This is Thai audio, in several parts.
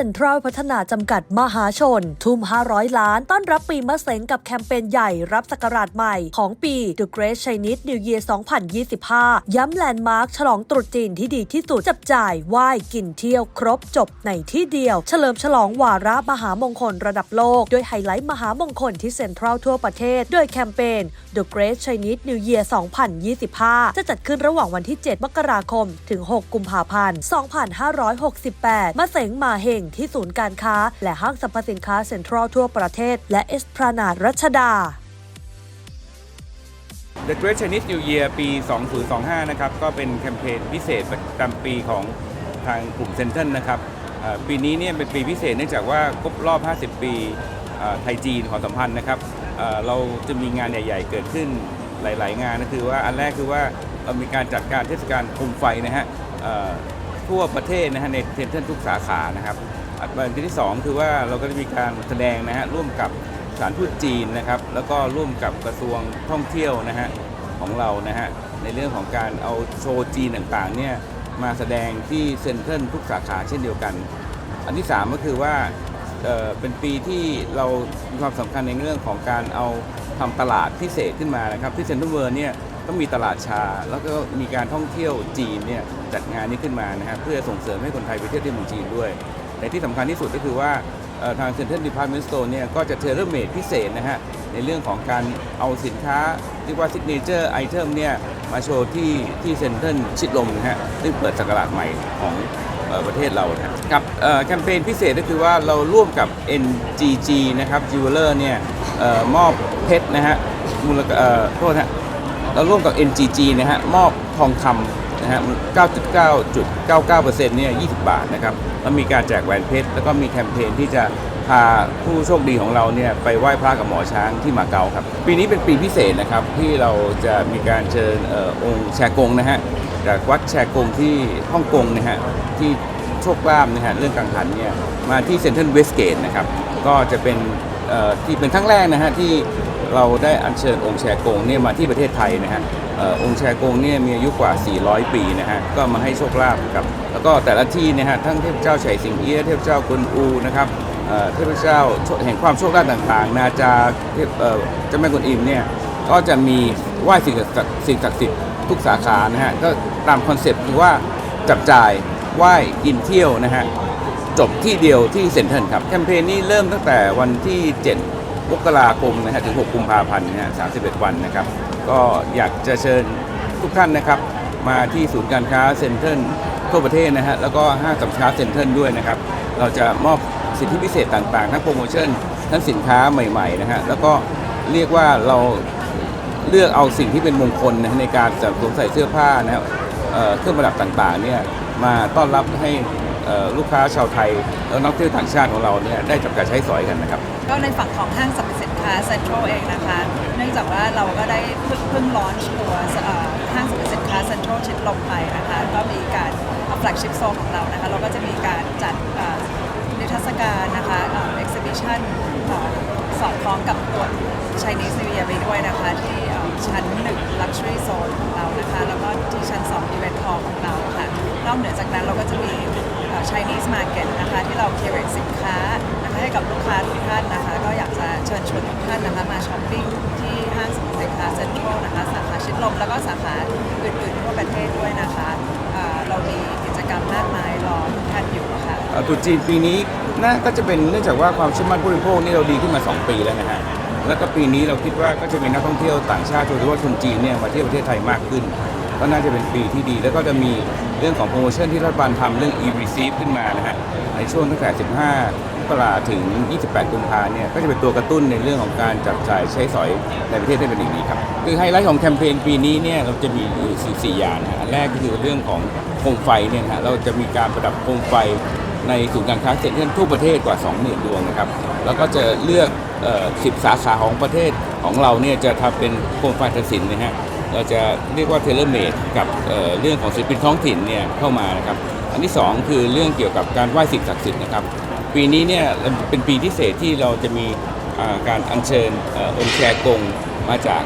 ซ็นทรัลพัฒนาจำกัดมหาชน ทุ่ม 500 ล้าน ต้อนรับปีมะเสงกับแคมเปญใหญ่รับสกราชใหม่ของปี The Great Chinese New Year 2025 ย้ำแลนด์มาร์คฉลองตรุษจีนที่ดีที่สุดจับจ่ายไหว้กินเที่ยวครบจบในที่เดียว เฉลิมฉลองวาระมหามงคลระดับโลก ด้วยไฮไลท์มหามงคลที่เซ็นทรัลทั่วประเทศด้วยแคมเปญ The Great Chinese New Year 2025 จะจัดขึ้นระหว่างวันที่ 7 มกราคม ถึง 6 กุมภาพันธ์ 2568 มาเสงมาเฮงที่ศูนย์การค้า และห้างสรรพสินค้าเซ็นทรัลทั่วประเทศ และเอสพรานาดรัชดา The Great Chinese New Year ปี 2025 นะครับ ก็เป็นแคมเปญพิเศษประจำปีของทางกลุ่มเซนเทนนะครับปีนี้เนี่ยเป็นปีพิเศษเนื่องจากว่าครบรอบ 50 ปีไทยจีนความสัมพันธ์นะครับเราจะมีงานใหญ่ๆเกิดขึ้นหลายๆ งานก็คือว่าอันแรกคือว่าเรามีการจัดการเทศกาลโคมไฟนะฮะทั่วประเทศนะฮะในเซ็นเทนทุกสาขานะครับ ประเด็นที่สองคือว่าเราก็จะมีการแสดงนะฮะร่วมกับสารทูตจีนนะครับ แล้วก็ร่วมกับกระทรวงท่องเที่ยวนะฮะของเรานะฮะในเรื่องของการเอาโชว์จีนต่างๆเนี่ยมาแสดงที่เซ็นทรัลทุกสาขาเช่นเดียวกัน อันที่ 3 ก็คือว่าเเป็นปีที่เรามีความสำคัญในเรื่องของการเอาทำตลาดพิเศษขึ้นมานะครับ ที่เซ็นทรัลเวิร์เนี่ยต้องมีตลาดชา แล้วก็มีการท่องเที่ยวจีนเนี่ยจัดงานนี้ขึ้นมานะฮะเพื่อส่งเสริมให้คนไทยไปเที่ยวที่เมืองจีนด้วย แต่ที่สำคัญที่สุดก็คือว่าทางเซ็นทรัลดิพาร์ตเมนต์สโตร์เนี่ยก็จะเทเลเมดพิเศษนะฮะในเรื่องของการเอาสินค้าเรียกว่าซิกเนเจอร์ไอเทมเนี่ยมาโชว์ที่ที่เซ็นทรัลชิดลมนะฮะซึ่งเปิดสกราชใหม่ของออประเทศเรานะครับแคมเปญพิเศษก็คือว่าเราร่วมกับ NGG นะครับจิวเวลเลอร์เนี่ยออมอบเพชรนะฮะมูลค่าโทษฮะเราร่วมกับ NGG นะฮะมอบทองคำ นะฮะ9.9.99%เนี่ย20 บาทนะครับแล้วมีการแจกแหวนเพชร แล้วก็มีแคมเปญที่จะพาผู้โชคดีของเราเนี่ยไปไหว้พระกับหมอช้างที่มาเก๊าครับ ปีนี้เป็นปีพิเศษนะครับที่เราจะมีการเชิญอองค์แชกงนะฮะจากวัดแชกงที่ฮ่องกงนะฮะที่โชคลาภนะฮะเรื่องกังหันเนี่ยมาที่เซ็นทรัลเวสเกตนะครับก็จะเป็นที่เป็นครั้งแรกนะฮะที่ เราได้อัญเชิญองค์แชกงเนี่ยมาที่ประเทศไทยนะฮะอองค์แชกงเนี่ยมีอายุกว่า 400 ปีนะฮะก็มาให้โชคลาภกับ แล้วก็แต่ละที่เนะฮะทั้งเทพเจ้าไฉสิงเอี้ยเทพเจ้ากวนอูนะครับเทพเจ้าแห่งความโชคลาภต่างๆ นาจาเทพเจ้าแม่กวนอิมเนี่ยก็จะมีไหว้สิ่งศักดิ์สิ่งศักดิ์สิทธิ์ทุกสาขานะฮะก็ตามคอนเซ็ปต์คือว่าจับจ่ายไหว้กินเที่ยวนะฮะจบที่เดียวที่เซ็นทรัลครับแคมเปญนี้เริ่มตั้งแต่วันที่ 7 มกราคมนะฮะถึง 6 กุมภาพันธ์นะฮะ31 วันนะครับ ก็อยากจะเชิญทุกท่านนะครับ มาที่ศูนย์การค้าเซ็นทรัลทั่วประเทศนะฮะแล้วก็ห้างสรรพสินค้าเซ็นทรัลด้วยนะครับ เราจะมอบสิทธิพิเศษต่างๆ ทั้งโปรโมชั่นทั้งสินค้าใหม่ๆนะฮะแล้วก็เรียกว่าเราเลือกเอาสิ่งที่เป็นมงคลนะในการสวมใส่เสื้อผ้านะครับเเครื่องประดับต่างๆเนี่ยมาต้อนรับให้ ลูกค้าชาวไทย แล้วนักเที่ยวต่างชาติของเราเนี่ยได้จับจ่ายใช้สอยกันนะครับ ก็ในฝั่งของห้างสรรพสินค้าเซ็นทรัลเองนะคะ เนื่องจากว่าเราก็ได้เพิ่งเพิ่งลอนช์ตัวห้างสรรพสินค้าเซ็นทรัลชิดลมไปนะคะ ก็มีการแฟลกชิพโซนของเรานะคะ เราก็จะมีการจัดนิทรรศการนะคะเอ็กซิบิชันสอดคล้องกับตัว Chinese New Year ไปด้วยนะคะ ที่เอ่อชั้น1 Luxury Zone ของเรานะคะ แล้วก็ที่ชั้น2 Event Hall ของเราค่ะนอกเหนือจากนั้นเราก็จะมี Chinese Market นะคะ ที่เรา curate สินค้านะคะให้กับลูกค้าทุกท่านนะคะ ก็อยากจะเชิญชวนทุกท่านนะคะมาช้อปปิ้งที่ห้างสรรพสินค้าเซ็นทรัลนะคะ สาขาชิดลม แล้วก็สาขาอื่นๆทั่วประเทศด้วยนะคะเอ่อเรามีกิจกรรมมากมายรอทุกท่านอยู่ค่ะ เอ่อตรุษจีนปีนี้น่าก็จะเป็นเนื่องจากว่าความเชื่อมั่นผู้บริโภคนี่เราดีขึ้นมา 2 ปีแล้วนะฮะแล้วก็ปีนี้เราคิดว่าก็จะมีนักท่องเที่ยวต่างชาติโดยเฉพาะคนจีนเนี่ยมาเที่ยวประเทศไทยมากขึ้น ก็น่าจะเป็นปีที่ดี แล้วก็จะมีเรื่องของโปรโมชั่นที่รัฐบาลทำเรื่อง e-receive ขึ้นมานะฮะในช่วงตั้งแต่ 15มกราถึง 28 กุมภาเนี่ยก็จะเป็นตัวกระตุ้นในเรื่องของการจับจ่ายใช้สอยในประเทศได้เป็นอย่างดีครับ คือไฮไลท์ของแคมเปญปีนี้เนี่ยเราจะมีอยู่สี่อย่างนะอันแรกก็คือเรื่องของโคมไฟเนี่ยนะฮะเราจะมีการประดับโคมไฟในศูนย์การค้าเซ็นทรัลทั่วประเทศกว่า 20,000 ดวงนะครับ แล้วก็จะเลือก 10 สาขาของประเทศของเราเนี่ยจะทำเป็นโคมไฟทัศิลป์นะฮะ เราจะเรียกว่าเทเลเมดกับเเรื่องของศิลปินท้องถิ่นเนี่ยเข้ามานะครับ อันที่ 2 คือเรื่องเกี่ยวกับการไหว้สิ่งศักดิ์สิทธิ์นะครับ ปีนี้เนี่ยเป็นปีพิเศษที่เราจะมีการอัญเชิญอองค์แชกงมาจาก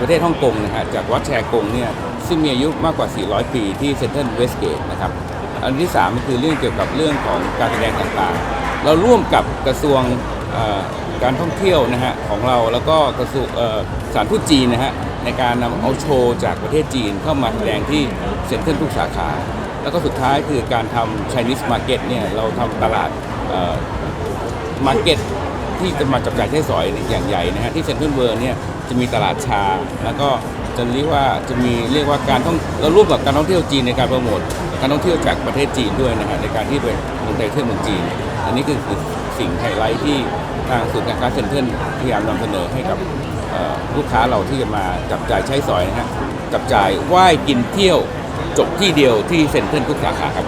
ประเทศฮ่องกงนะฮะจากวัดแชกงเนี่ยซึ่งมีอายุมากกว่า 400 ปีที่เซ็นทรัลเวสเกตนะครับ อันที่สามก็คือเรื่องเกี่ยวกับเรื่องของการแสดงต่างๆ เราร่วมกับกระทรวงการท่องเที่ยวนะฮะของเราแล้วก็กระทรวงสารทูตจีนนะฮะ ในการนำเอาโชว์จากประเทศจีนเข้ามาแสดงที่เซ็นทรัลทุกสาขา แล้วก็สุดท้ายคือการทำ Chinese Market เนี่ยเราทำตลาดมาร์เก็ตที่จะมาจับจ่ายใช้สอยอย่างใหญ่นะฮะที่เซ็นทรัลเวิร์เนี่ยจะมีตลาดชา แล้วก็จะเรียกว่าจะมีเรียกว่าการท่องเราร่วมกับการท่องเที่ยวจีนในการโปรโมทการท่องเที่ยวจากประเทศจีนด้วยนะฮะในการที่ไปเมืองไทยเที่ยวเมืองจีน อันนี้คือสิ่งไฮไลท์ที่ทางศูนย์การค้าเซ็นทรัลพยายามนำเสนอให้กับ ลูกค้าเราที่จะมาจับจ่ายใช้สอยนะฮะจับจ่ายไหว้กินเที่ยวจบที่เดียวที่เซ็นทรัลทุกสาขาครับ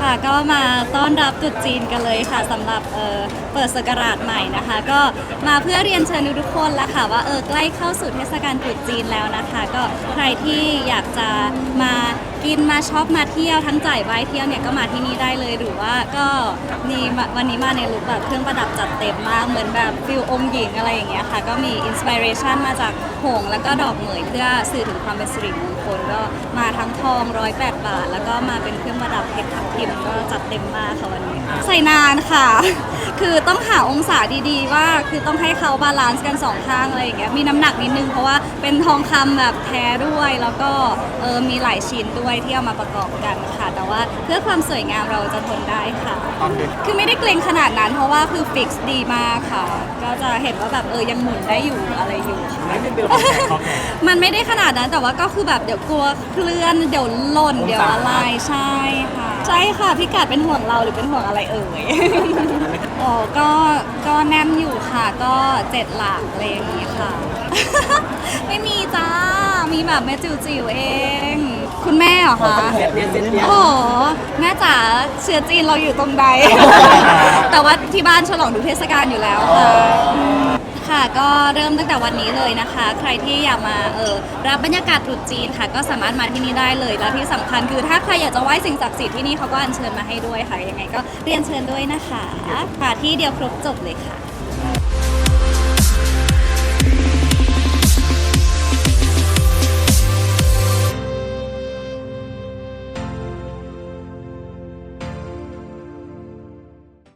ค่ะก็มาต้อนรับตรุษจีนกันเลยค่ะสำหรับเออเปิดสกราชใหม่นะคะ ก็มาเพื่อเรียนเชิญทุกคนละค่ะ ว่าเออใกล้เข้าสู่เทศกาลตรุษจีนแล้วนะคะ ก็ใครที่อยากจะมากินมาช็อปมาเที่ยวทั้งจ่ายไว้เที่ยวเนี่ยก็มาที่นี่ได้เลยหรือว่าก็นี่วันนี้มาในลุคแบบเครื่องประดับจัดเต็มมากเหมือนแบบฟิลองค์หญิงอะไรอย่างเงี้ยค่ะ ก็มีอินสปิเรชันมาจากหงแล้วก็ดอกเหมยเพื่อสื่อถึงความเป็นสิริมงคลก็มาทั้งทองร้อยแปดบาท แล้วก็มาเป็นเครื่องประดับเพชรทับทิมก็จัดเต็มมากค่ะวันนี้ใส่นานค่ะ คือต้องหาองศาดีๆ ว่าคือต้องให้เขาบาลานซ์กันสองข้างอะไรอย่างเงี้ยมีน้ำหนักนิดนึงเพราะว่าเป็นทองคำแบบแท้ด้วยแล้วก็เออมีหลายชิ้นด้วยที่เอามาประกอบกันค่ะ แต่ว่าเพื่อความสวยงามเราจะทนได้ค่ะคือไม่ได้เกรงขนาดนั้น เพราะว่าคือฟิกซ์ดีมากค่ะ ก็จะเห็นว่าแบบเออยังหมุนได้อยู่อะไรอยู่ค่ะมันไม่ได้ขนาดนั้นแต่ว่าก็คือแบบเดี๋ยวกลัวเคลื่อนเดี๋ยวหล่นเดี๋ยวอะไรใช่ค่ะ ใช่ค่ะพี่กัดเป็นห่วงเราหรือเป็นห่วงอะไรเอ่ยอ๋อก็ก็แน่นอยู่ค่ะ ก็เจ็ดหลักอะไรอย่างนี้ค่ะ ไม่มีจ้า มีแบบแม่จิ๋วๆเอง คุณแม่เหรอคะโอ้โหแม่จ๋าเชื้อจีนเราอยู่ตรงใด แต่ว่าที่บ้านฉลองดูเทศกาลอยู่แล้วค่ะค่ะก็เริ่มตั้งแต่วันนี้เลยนะคะ ใครที่อยากมาเออรับบรรยากาศตรุษจีนค่ะ ก็สามารถมาที่นี่ได้เลย แล้วที่สำคัญคือถ้าใครอยากจะไหว้สิ่งศักดิ์สิทธิ์ที่นี่เขาก็อัญเชิญมาให้ด้วยค่ะยังไงก็เรียนเชิญด้วยนะคะค่ะที่เดียวครบจบเลยค่ะ